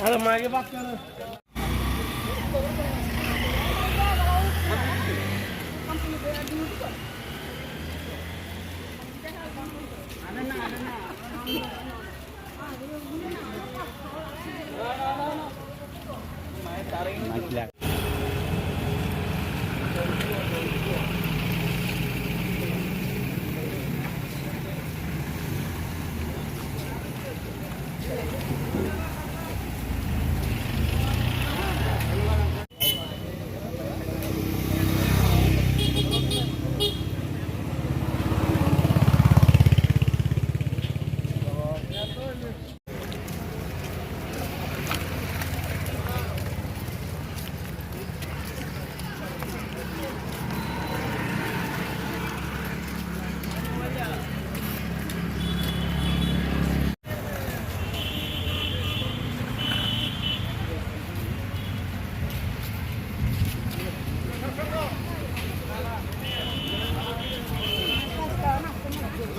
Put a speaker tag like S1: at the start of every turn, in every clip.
S1: আরে মাকে বাচ্চা না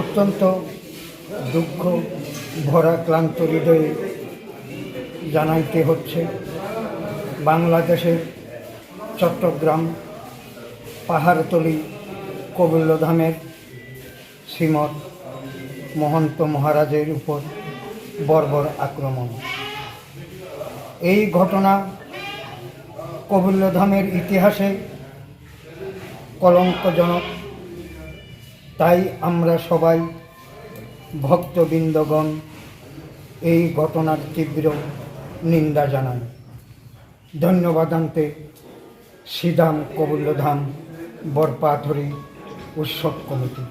S2: অত্যন্ত দুঃখ, ভরা, ক্লান্ত হৃদয়ে জানাইতে হচ্ছে। বাংলাদেশের চট্টগ্রাম পাহাড়তলি কবিল্লধামের শ্রীমৎ মহন্ত মহারাজের উপর বর্বর আক্রমণ। এই ঘটনা কবিল্লধামের ইতিহাসে কলঙ্কজনক তাই আমরা সবাই ভক্তবৃন্দগণ এই ঘটনার তীব্র নিন্দা জানাই। ধন্যবাদান্তে শ্রীধাম কবুল্যধাম বরপাথরি উৎসব কমিটি।